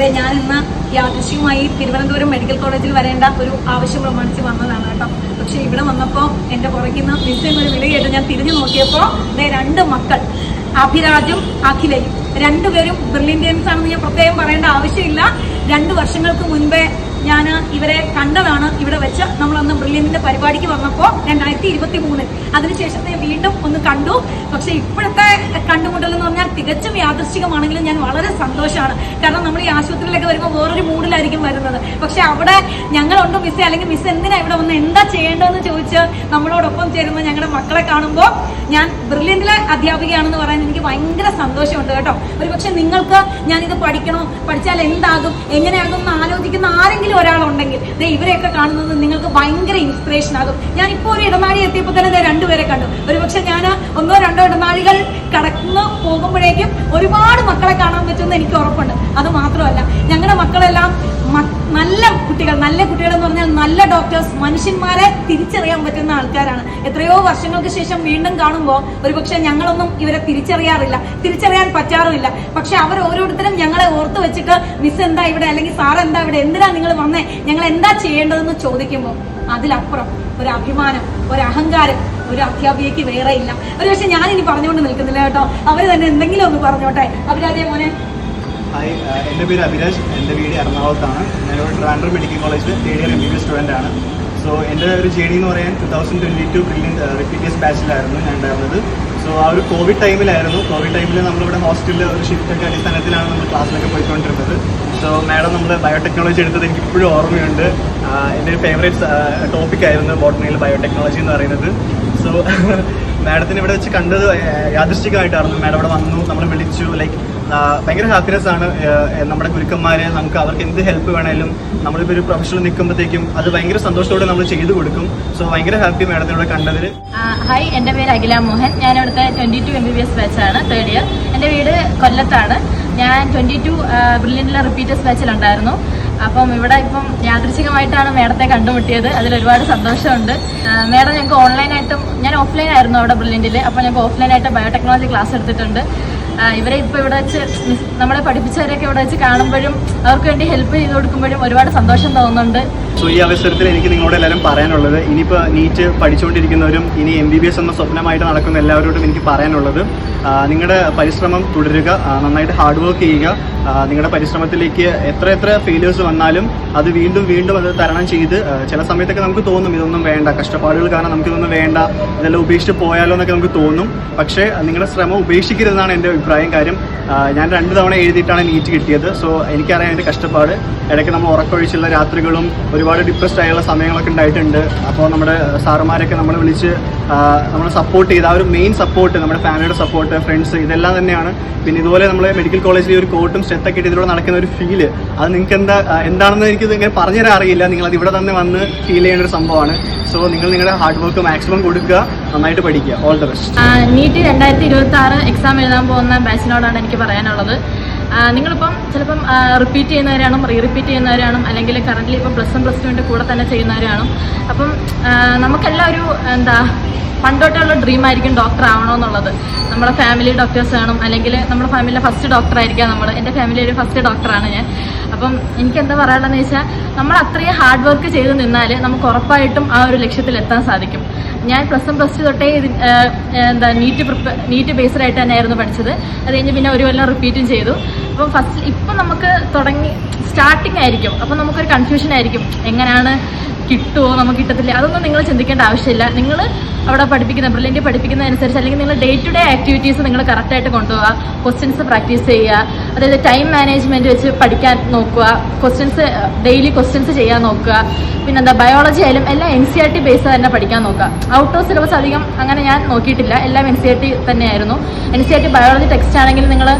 ഇതേ ഞാൻ ഇന്ന് യാദൃശ്യമായി തിരുവനന്തപുരം മെഡിക്കൽ കോളേജിൽ വരേണ്ട ഒരു ആവശ്യം പ്രമാണിച്ച് വന്നതാണ് കേട്ടോ. പക്ഷെ ഇവിടെ വന്നപ്പോൾ എന്റെ പുറകിൽ നിന്ന് മിസ്സിന് ഒരു വില കേട്ട് ഞാൻ തിരിഞ്ഞു നോക്കിയപ്പോൾ രണ്ട് മക്കൾ അഭിരാജും അഖിലയും. രണ്ടുപേരും ബ്രില്യന്റിയൻസ് ആണെന്ന് ഞാൻ പ്രത്യേകം പറയേണ്ട ആവശ്യമില്ല. രണ്ട് വർഷങ്ങൾക്ക് മുൻപേ ഞാൻ ഇവരെ കണ്ടതാണ് ഇവിടെ വെച്ച് നമ്മൾ നമ്മളന്ന് ബ്രില്യന്റിന്റെ പരിപാടിക്ക് വന്നപ്പോൾ രണ്ടായിരത്തി ഇരുപത്തി മൂന്നിൽ അതിനുശേഷം ഞാൻ വീണ്ടും ഒന്ന് കണ്ടു. പക്ഷെ ഇപ്പോഴത്തെ കണ്ടുമുട്ടൽ എന്ന് പറഞ്ഞാൽ തികച്ചും യാദൃശ്ചികമാണെങ്കിലും ഞാൻ വളരെ സന്തോഷമാണ് കാരണം നമ്മൾ ഈ ആശുപത്രിയിലൊക്കെ വരുമ്പോൾ വേറൊരു മൂഡിലായിരിക്കും വരുന്നത്. പക്ഷെ അവിടെ ഞങ്ങളുണ്ട് മിസ് അല്ലെങ്കിൽ മിസ് എന്തിനാ ഇവിടെ വന്ന് എന്താ ചെയ്യേണ്ടതെന്ന് ചോദിച്ച് നമ്മളോടൊപ്പം ചേരുന്ന ഞങ്ങളുടെ മക്കളെ കാണുമ്പോൾ ഞാൻ ബ്രില്യന്റിലെ അധ്യാപികയാണെന്ന് പറയാൻ എനിക്ക് ഭയങ്കര സന്തോഷമുണ്ട് കേട്ടോ. ഒരു പക്ഷെ നിങ്ങൾക്ക് ഞാനിത് പഠിക്കണോ? പഠിച്ചാൽ എന്താകും? എങ്ങനെയാകും എന്ന് ആലോചിക്കുന്ന ആരെങ്കിലും ഒരാളുണ്ടെങ്കിൽ ദേ ഇവരെയൊക്കെ കാണുന്നത് നിങ്ങൾക്ക് ഭയങ്കര ഇൻസ്പിറേഷൻ ആകും. ഞാൻ ഇപ്പോൾ ഒരു ഇടനാഴി എത്തിയപ്പോൾ തന്നെ രണ്ടുപേരെ കണ്ടു. ഒരുപക്ഷെ ഞാൻ ഒന്നോ രണ്ടോ ഇടനാഴികൾ കടന്നു പോകുമ്പോഴേക്കും ഒരുപാട് മക്കളെ കാണാൻ പറ്റുമെന്ന് എനിക്ക് ഉറപ്പുണ്ട്. അത് മാത്രമല്ല ഞങ്ങളുടെ മക്കളെല്ലാം നല്ല കുട്ടികൾ നല്ല കുട്ടികൾ എന്ന് പറഞ്ഞാൽ നല്ല ഡോക്ടേഴ്സ് മനുഷ്യന്മാരെ തിരിച്ചറിയാൻ പറ്റുന്ന ആൾക്കാരാണ്. എത്രയോ വർഷങ്ങൾക്ക് ശേഷം വീണ്ടും കാണുമ്പോൾ ഒരുപക്ഷെ ഞങ്ങളൊന്നും ഇവരെ തിരിച്ചറിയാറില്ല. തിരിച്ചറിയാൻ പറ്റാറുമില്ല. പക്ഷെ അവർ ഓരോരുത്തരും ഞങ്ങളെ ഓർത്ത് വെച്ചിട്ട് മിസ് എന്താ ഇവിടെ? അല്ലെങ്കിൽ സാർ എന്താ ഇവിടെ? എന്തിനാ നിങ്ങൾ വന്നേ? ഞങ്ങൾ എന്താ ചെയ്യേണ്ടതെന്ന് ചോദിക്കുമ്പോൾ അതിലപ്പുറം ഒരു അഭിമാനം ഒരു അഹങ്കാരം ഒരു അധ്യാപികയ്ക്ക് വേറെ ഇല്ല. ഒരു പക്ഷെ ഇനി പറഞ്ഞുകൊണ്ട് നിൽക്കുന്നില്ല കേട്ടോ. അവർ തന്നെ എന്തെങ്കിലും ഒന്ന് പറഞ്ഞോട്ടെ. അവരതേ മോനെ. ഹായ് ആ, എന്റെ പേര് അഭിരാജ്. എന്റെ വീട് എറണാകുളത്താണ്. ഞാനിവിടെ ട്രാൻഡർ മെഡിക്കൽ കോളേജിൽ third year M B B student ആണ്. സോ എന്റെ ഒരു ജേണി എന്ന് പറയാൻ two thousand twenty two brilliant repeaters ബാച്ചിലായിരുന്നു ഞാൻ ഉണ്ടായിരുന്നത്. സോ ആ ഒരു കോവിഡ് ടൈമിലായിരുന്നു കോവിഡ് ടൈമിൽ നമ്മളിവിടെ ഹോസ്റ്റലിൽ ഒരു ഷിഫ്റ്റൊക്കെ അടിസ്ഥാനത്തിലാണ് നമ്മൾ ക്ലാസ്സിലൊക്കെ പോയിക്കൊണ്ടിരുന്നത്. സോ മാഡം നമ്മൾ ബയോടെക്നോളജി എടുത്തത് എനിക്ക് ഇപ്പോഴും ഓർമ്മയുണ്ട്. എന്റെ ഒരു ഫേവറേറ്റ് ടോപ്പിക് ആയിരുന്നു ബോട്ടണിയിൽ ബയോടെക്നോളജി എന്ന് പറയുന്നത്. സോ മാഡത്തിന് ഇവിടെ വെച്ച് കണ്ടത് യാദൃശ്ചികമായിട്ടായിരുന്നു. മാഡം ഇവിടെ വന്നു നമ്മൾ വിളിച്ചു ലൈക്ക് ഭയങ്കര ഹാപ്പിനെസ് ആണ് നമ്മുടെ ഗുരുക്കന്മാരെ നമുക്ക് അവർക്ക് എന്ത് ഹെൽപ്പ് വേണേലും നമ്മളിപ്പോൾ ഒരു പ്രൊഫഷണൽ നിൽക്കുമ്പോഴത്തേക്കും അത് ഭയങ്കര സന്തോഷത്തോടെ നമ്മൾ ചെയ്തു കൊടുക്കും. സോ ഭയങ്കര ഹാപ്പി മാഡത്തിനോട് കണ്ടതിൽ ആ, ഹായ് എന്റെ പേര് അഖില മോഹൻ. ഞാൻ ഇവിടുത്തെ twenty two M B B S ബാച്ചാണ് third year എന്റെ വീട് കൊല്ലത്താണ്. ഞാൻ ട്വന്റി ടു ബ്രില്യന്റിലെ റിപ്പീറ്റേഴ്സ് ബാച്ചിലുണ്ടായിരുന്നു അപ്പം ഇവിടെ ഇപ്പം യാദൃശികമായിട്ടാണ് മേഡത്തെ കണ്ടുമുട്ടിയത്. അതിൽ ഒരുപാട് സന്തോഷമുണ്ട്. മേഡം ഞങ്ങൾക്ക് ഓൺലൈനായിട്ടും ഞാൻ ഓഫ്ലൈൻ ആയിരുന്നു അവിടെ ബ്രില്യന്റിൽ അപ്പോൾ ഞങ്ങൾക്ക് ഓഫ്ലൈനായിട്ട് ബയോടെക്നോളജി ക്ലാസ് എടുത്തിട്ടുണ്ട്. ഇവരെ ഇപ്പൊ ഇവിടെ വെച്ച് നമ്മളെ പഠിപ്പിച്ചവരെയൊക്കെ ഇവിടെ വെച്ച് കാണുമ്പോഴും അവർക്ക് വേണ്ടി ഹെൽപ്പ് ചെയ്ത് കൊടുക്കുമ്പോഴും ഒരുപാട് സന്തോഷം തോന്നുന്നുണ്ട്. സോ ഈ അവസരത്തിൽ എനിക്ക് നിങ്ങളോട് എല്ലാവരും പറയാനുള്ളത് ഇനിയിപ്പോൾ നീറ്റ് പഠിച്ചുകൊണ്ടിരിക്കുന്നവരും ഇനി എം ബി ബി എസ് എന്ന സ്വപ്നമായിട്ട് നടക്കുന്ന എല്ലാവരോടും എനിക്ക് പറയാനുള്ളത് നിങ്ങളുടെ പരിശ്രമം തുടരുക നന്നായിട്ട് ഹാർഡ് വർക്ക് ചെയ്യുക നിങ്ങളുടെ പരിശ്രമത്തിലേക്ക് എത്ര എത്ര ഫെയിലിയേഴ്സ് വന്നാലും അത് വീണ്ടും വീണ്ടും അത് തരണം ചെയ്ത് ചില സമയത്തൊക്കെ നമുക്ക് തോന്നും ഇതൊന്നും വേണ്ട കഷ്ടപ്പാടുകൾ കാരണം നമുക്കിതൊന്നും വേണ്ട ഇതെല്ലാം ഉപേക്ഷിച്ച് പോയാലോ എന്നൊക്കെ നമുക്ക് തോന്നും. പക്ഷേ നിങ്ങളുടെ ശ്രമം ഉപേക്ഷിക്കരുതെന്നാണ് എന്റെ അഭിപ്രായം. കാര്യം ഞാൻ രണ്ട് തവണ എഴുതിയിട്ടാണ് നീറ്റ് കിട്ടിയത്. സോ എനിക്കറിയാം എന്റെ കഷ്ടപ്പാട്. ഇടയ്ക്ക് നമ്മൾ ഉറക്കൊഴിച്ചുള്ള രാത്രികളും ഒരുപാട് ഡിപ്രസ്ഡ് ആയുള്ള സമയങ്ങളൊക്കെ ഉണ്ടായിട്ടുണ്ട്. അപ്പോൾ നമ്മുടെ സാറുമാരൊക്കെ നമ്മളെ വിളിച്ച് നമ്മളെ സപ്പോർട്ട് ചെയ്ത് ആ ഒരു മെയിൻ സപ്പോർട്ട് നമ്മുടെ ഫാമിലിയുടെ സപ്പോർട്ട് ഫ്രണ്ട്സ് ഇതെല്ലാം തന്നെയാണ്. പിന്നെ ഇതുപോലെ നമ്മൾ മെഡിക്കൽ കോളേജിൽ ഒരു കോട്ടും സ്റ്റെത്തൊക്കെ ഇട്ട് ഇതിലൂടെ നടക്കുന്ന ഒരു ഫീൽ അത് നിങ്ങൾക്ക് എന്താ എന്താണെന്ന് എനിക്ക് ഇങ്ങനെ പറഞ്ഞുതരാൻ അറിയില്ല. നിങ്ങൾ അത് ഇവിടെ തന്നെ വന്ന് ഫീൽ ചെയ്യുന്ന ഒരു സംഭവമാണ്. സോ നിങ്ങൾ നിങ്ങളുടെ ഹാർഡ് വർക്ക് മാക്സിമം കൊടുക്കുക. നന്നായിട്ട് പഠിക്കുക. ഓൾ ദ ബെസ്റ്റ് നീറ്റ് രണ്ടായിരത്തി ഇരുപത്തി ആറ് എക്സാം എഴുതാൻ പോകുന്ന ബാച്ചിനോടാണ് എനിക്ക് പറയാനുള്ളത്. നിങ്ങളിപ്പം ചിലപ്പം റിപ്പീറ്റ് ചെയ്യുന്നവരാണും റീ റിപ്പീറ്റ് ചെയ്യുന്നവരാണും അല്ലെങ്കിൽ കറന്റ് ഇപ്പം പ്ലസ് വൺ പ്ലസ് ടുവിന്റെ കൂടെ തന്നെ ചെയ്യുന്നവരാണും. അപ്പം നമുക്കെല്ലാം ഒരു എന്താ പണ്ടോട്ടുള്ള ഡ്രീം ആയിരിക്കും ഡോക്ടർ ആവണമെന്നുള്ളത് നമ്മുടെ ഫാമിലി ഡോക്ടേഴ്സ് കാണും അല്ലെങ്കിൽ നമ്മുടെ ഫാമിലിയിലെ ഫസ്റ്റ് ഡോക്ടർ ആയിരിക്കാം നമ്മൾ എന്റെ ഒരു ഫസ്റ്റ് ഡോക്ടറാണ് ഞാൻ. അപ്പം എനിക്ക് എന്താ പറയാനുള്ളതെന്ന് വെച്ചാൽ നമ്മൾ അത്രയും ഹാർഡ് വർക്ക് ചെയ്ത് നിന്നാൽ നമുക്ക് ഉറപ്പായിട്ടും ആ ഒരു ലക്ഷ്യത്തിൽ എത്താൻ സാധിക്കും. ഞാൻ പ്ലസ് വൺ പ്ലസ് ടു തൊട്ടേ എന്താ നീറ്റ് പ്രിപ്പ നീറ്റ് ബേസ്ഡ് ആയിട്ട് തന്നെയായിരുന്നു പഠിച്ചത്. അത് കഴിഞ്ഞ് പിന്നെ ഒരു കൊല്ലം റിപ്പീറ്റും ചെയ്തു. അപ്പം ഫസ്റ്റ് ഇപ്പം നമുക്ക് തുടങ്ങി സ്റ്റാർട്ടിംഗ് ആയിരിക്കും. അപ്പം നമുക്കൊരു കൺഫ്യൂഷൻ ആയിരിക്കും. എങ്ങനെയാണ് കിട്ടുമോ നമുക്ക് കിട്ടത്തില്ല. അതൊന്നും നിങ്ങൾ ചിന്തിക്കേണ്ട ആവശ്യമില്ല. നിങ്ങൾ അവിടെ പഠിപ്പിക്കുന്ന ബ്രില്യന്റ് പഠിപ്പിക്കുന്നതനുസരിച്ച് അല്ലെങ്കിൽ നിങ്ങൾ ഡേ ടു ഡേ ആക്ടിവിറ്റീസ് നിങ്ങൾ കറക്റ്റായിട്ട് കൊണ്ടുപോകുക ക്വസ്റ്റ്യൻസ് പ്രാക്ടീസ് ചെയ്യുക. അതായത് ടൈം മാനേജ്മെന്റ് വെച്ച് പഠിക്കാൻ നോക്കുക. ക്വസ്റ്റ്യൻസ് ഡെയിലി ക്വസ്റ്റ്യൻസ് ചെയ്യാൻ നോക്കുക. പിന്നെന്താ ബയോളജി ആയാലും എല്ലാം N C R T base തന്നെ പഠിക്കാൻ നോക്കുക. ഔട്ട് ഓഫ് സിലബസ് അധികം അങ്ങനെ ഞാൻ നോക്കിയിട്ടില്ല. എല്ലാം എൻ സി ആർ ടി തന്നെയായിരുന്നു. N C R T biology text ആണെങ്കിൽ നിങ്ങൾ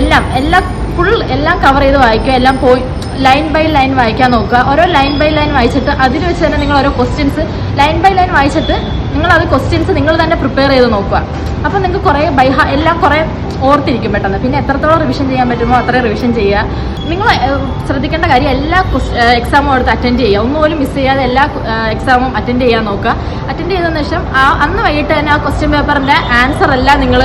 എല്ലാം എല്ലാം ഫുൾ എല്ലാം കവർ ചെയ്ത് വായിക്കുക എല്ലാം പോയി ലൈൻ ബൈ ലൈൻ വായിക്കാൻ നോക്കുക. ഓരോ ലൈൻ ബൈ ലൈൻ വായിച്ചിട്ട് അതിൽ വെച്ച് തന്നെ നിങ്ങൾ ഓരോ ക്വസ്റ്റ്യൻസ് ലൈൻ ബൈ ലൈൻ വായിച്ചിട്ട് നിങ്ങൾ അത് ക്വസ്റ്റ്യൻസ് നിങ്ങൾ തന്നെ പ്രിപ്പയർ ചെയ്ത് നോക്കുക. അപ്പോൾ നിങ്ങൾക്ക് കുറേ ബൈ എല്ലാം കുറേ ഓർത്തിരിക്കും പെട്ടെന്ന്. പിന്നെ എത്രത്തോളം റിവിഷൻ ചെയ്യാൻ പറ്റുമോ അത്രയും റിവിഷൻ ചെയ്യുക. നിങ്ങൾ ശ്രദ്ധിക്കേണ്ട കാര്യം എല്ലാ എക്സാമും എടുത്ത് അറ്റൻഡ് ചെയ്യുക. ഒന്നുപോലും മിസ് ചെയ്യാതെ എല്ലാ എക്സാമും അറ്റൻഡ് ചെയ്യാൻ നോക്കുക. അറ്റൻഡ് ചെയ്തതിനു ശേഷം ആ അന്ന് വൈകിട്ട് തന്നെ ആ ക്വസ്റ്റ്യൻ പേപ്പറിന്റെ ആൻസർ എല്ലാം നിങ്ങൾ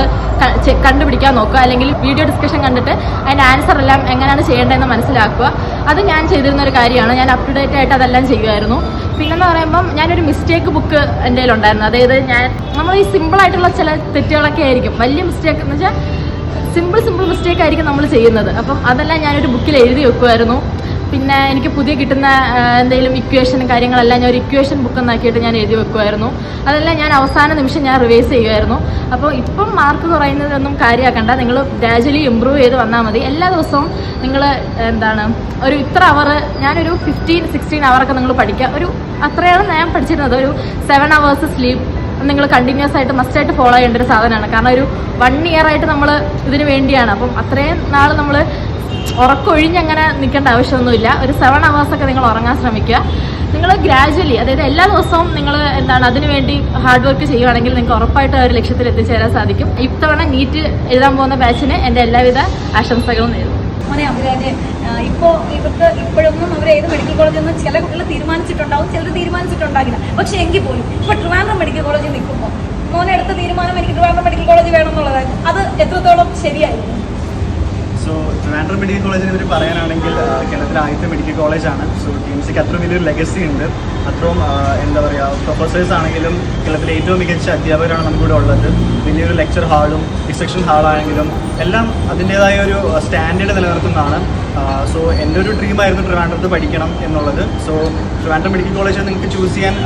കണ്ടുപിടിക്കാൻ നോക്കുക അല്ലെങ്കിൽ വീഡിയോ ഡിസ്കഷൻ കണ്ടിട്ട് അതിന്റെ ആൻസർ എല്ലാം എങ്ങനെയാണ് ചെയ്യേണ്ടതെന്ന് മനസ്സിലാക്കുക. അത് ഞാൻ ചെയ്തിരുന്ന ഒരു കാര്യമാണ്. ഞാൻ അപ് ടു ഡേറ്റ് ആയിട്ട് അതെല്ലാം ചെയ്യുമായിരുന്നു. പിന്നെന്ന് പറയുമ്പം ഞാനൊരു മിസ്റ്റേക്ക് ബുക്ക് എന്റെ ഉണ്ടായിരുന്നു അതായത് ഞാൻ നമ്മൾ ഈ സിമ്പിൾ ആയിട്ടുള്ള ചില തെറ്റുകളൊക്കെ ആയിരിക്കും. വലിയ മിസ്റ്റേക്ക് എന്ന് വെച്ചാൽ സിമ്പിൾ സിമ്പിൾ മിസ്റ്റേക്ക് ആയിരിക്കും നമ്മൾ ചെയ്യുന്നത്. അപ്പം അതെല്ലാം ഞാനൊരു ബുക്കിൽ എഴുതി വെക്കുമായിരുന്നു. പിന്നെ എനിക്ക് പുതിയ കിട്ടുന്ന എന്തെങ്കിലും ഇക്വേഷൻ കാര്യങ്ങളെല്ലാം ഞാൻ ഒരു ഇക്വേഷൻ ബുക്ക് എന്നാക്കിയിട്ട് ഞാൻ എഴുതി വെക്കുമായിരുന്നു അതെല്ലാം ഞാൻ അവസാന നിമിഷം ഞാൻ റിവേഴ്സ് ചെയ്യുമായിരുന്നു അപ്പോൾ ഇപ്പം മാർക്ക് കുറയുന്നതൊന്നും കാര്യമാക്കണ്ട. നിങ്ങൾ ഗ്രാജുവലി ഇമ്പ്രൂവ് ചെയ്ത് വന്നാൽ മതി. എല്ലാ ദിവസവും നിങ്ങൾ എന്താണ് ഒരു ഇത്ര അവർ ഞാനൊരു ഫിഫ്റ്റീൻ സിക്സ്റ്റീൻ അവറൊക്കെ നിങ്ങൾ പഠിക്കുക. ഒരു അത്രയാണ് ഞാൻ പഠിച്ചിരുന്നത് ഒരു സെവൻ അവേഴ്സ് സ്ലീപ്പ് നിങ്ങൾ കണ്ടിന്യൂസ് ആയിട്ട് മസ്റ്റ് ആയിട്ട് ഫോളോ ചെയ്യേണ്ട ഒരു സാധനമാണ്. കാരണം ഒരു വൺ ഇയർ ആയിട്ട് നമ്മൾ ഇതിന് വേണ്ടിയാണ്. അപ്പം അത്രയും നാൾ നമ്മൾ ഉറക്കൊഴിഞ്ഞങ്ങനെ നിൽക്കേണ്ട ആവശ്യമൊന്നുമില്ല. ഒരു സെവൻ ഒക്കെ നിങ്ങൾ ഉറങ്ങാൻ ശ്രമിക്കുക. നിങ്ങൾ ഗ്രാജുവലി അതായത് എല്ലാ ദിവസവും നിങ്ങൾ എന്താണ് അതിനു വേണ്ടി ഹാർഡ് വർക്ക് ചെയ്യുവാണെങ്കിൽ നിങ്ങൾക്ക് ഉറപ്പായിട്ട് ഒരു ലക്ഷ്യത്തിൽ എത്തിച്ചേരാൻ സാധിക്കും. ഇത്തവണ നീറ്റ് എഴുതാൻ പോകുന്ന ബാച്ചിന് എന്റെ എല്ലാവിധ ആശംസകളും നേരുന്നു. ഇപ്പോ ഇവർക്ക് ഇപ്പോഴൊന്നും അവർ ഏത് മെഡിക്കൽ കോളേജിൽ നിന്ന് ചില കുട്ടികൾ തീരുമാനിച്ചിട്ടുണ്ടാവും ചിലർ തീരുമാനിച്ചിട്ടുണ്ടാകില്ല. പക്ഷെ എങ്കിൽ പോലും ഇപ്പൊ ട്രിവാൻഡ്രം മെഡിക്കൽ കോളേജിൽ നിൽക്കുമ്പോൾ മോനെ എടുത്ത തീരുമാനം എനിക്ക് ട്രിവാൻഡ്രം മെഡിക്കൽ കോളേജ് വേണം എന്നുള്ളതായിരുന്നു. അത് എത്രത്തോളം ശരിയായിരുന്നു? സോ ട്രിവാൻഡ്രം മെഡിക്കൽ കോളേജിനെ പറ്റി പറയാനാണെങ്കിൽ കേരളത്തിലെ ആദ്യത്തെ മെഡിക്കൽ കോളേജാണ് സോ ടി എം സിക്ക് അത്ര വലിയൊരു ലെഗസി ഉണ്ട്. അത്രയും എന്താ പറയുക പ്രൊഫസേഴ്സ് ആണെങ്കിലും കേരളത്തിലെ ഏറ്റവും മികച്ച അധ്യാപകരാണ് നമുക്കിവിടെ ഉള്ളത്. വലിയൊരു ലെക്ചർ ഹാളും ഡിസക്ഷൻ ഹാളാണെങ്കിലും എല്ലാം അതിന്റേതായ ഒരു സ്റ്റാൻഡേർഡ് നിലനിർത്തുന്നതാണ്. സോ എന്റെ ഒരു ഡ്രീമായിരുന്നു ട്രിവാൻഡ്രത്ത് പഠിക്കണം എന്നുള്ളത്. സോ ട്രിവാൻഡ്രം മെഡിക്കൽ കോളേജ് നിങ്ങൾക്ക് ചൂസ് ചെയ്യാൻ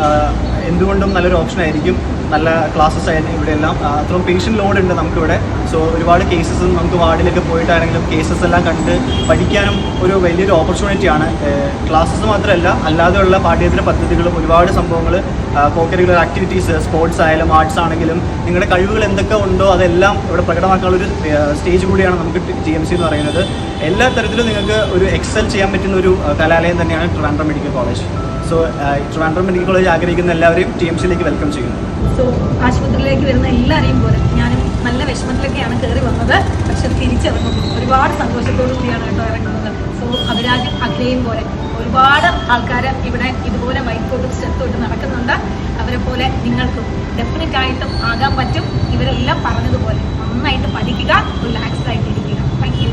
എന്തുകൊണ്ടും നല്ലൊരു ഓപ്ഷൻ ആയിരിക്കും. നല്ല ക്ലാസ്സസ് ആയിരുന്നു ഇവിടെ എല്ലാം അത്രയും പെൻഷൻ ലോഡ് ഉണ്ട് നമുക്കിവിടെ. സോ ഒരുപാട് കേസസ് നമുക്ക് വാർഡിലൊക്കെ പോയിട്ടാണെങ്കിലും കേസസ് എല്ലാം കണ്ട് പഠിക്കാനും ഒരു വലിയൊരു ഓപ്പർച്യൂണിറ്റിയാണ് ക്ലാസ്സസ് മാത്രമല്ല അല്ലാതെയുള്ള പാഠ്യേതര പദ്ധതികളും ഒരുപാട് സംഭവങ്ങൾ കോക്കരിക്കുലർ ആക്ടിവിറ്റീസ് സ്പോർട്സ് ആയാലും ആർട്സ് ആണെങ്കിലും നിങ്ങളുടെ കഴിവുകൾ എന്തൊക്കെ ഉണ്ടോ അതെല്ലാം ഇവിടെ പ്രകടമാക്കാനുള്ള ഒരു സ്റ്റേജ് കൂടിയാണ് നമുക്ക് ടി എം സി എന്ന് പറയുന്നത്. എല്ലാ തരത്തിലും നിങ്ങൾക്ക് ഒരു എക്സൽ ചെയ്യാൻ പറ്റുന്ന ഒരു കലാലയം തന്നെയാണ് Trivandrum medical college. So Trivandrum medical college ആഗ്രഹിക്കുന്ന എല്ലാവരെയും ടി എം സിയിലേക്ക് വെൽക്കം ചെയ്യുന്നു. സോ ആശുപത്രിയിലേക്ക് വരുന്ന എല്ലാവരെയും പോലെ ഞാനും നല്ല വിഷമത്തിലൊക്കെയാണ് കയറി വന്നത്. പക്ഷെ തിരിച്ചിറങ്ങുന്നു ഒരുപാട് സന്തോഷത്തോടു കൂടിയാണ് കേട്ടോ ഇറങ്ങുന്നത്. സോ അഭിരാജും അഖിലയും പോലെ ഒരുപാട് ആൾക്കാർ ഇവിടെ ഇതുപോലെ മൈക്കോട്ടും സ്റ്റെപ്പോട്ടും നടക്കുന്നുണ്ട്. അവരെ പോലെ നിങ്ങൾക്കും ഡെഫിനറ്റ് ആയിട്ടും ആകാൻ പറ്റും. ഇവരെല്ലാം പറഞ്ഞതുപോലെ നന്നായിട്ട് പഠിക്കുക റിലാക്സ്ഡ് ആയിട്ട് ഇരിക്കുക താങ്ക് യു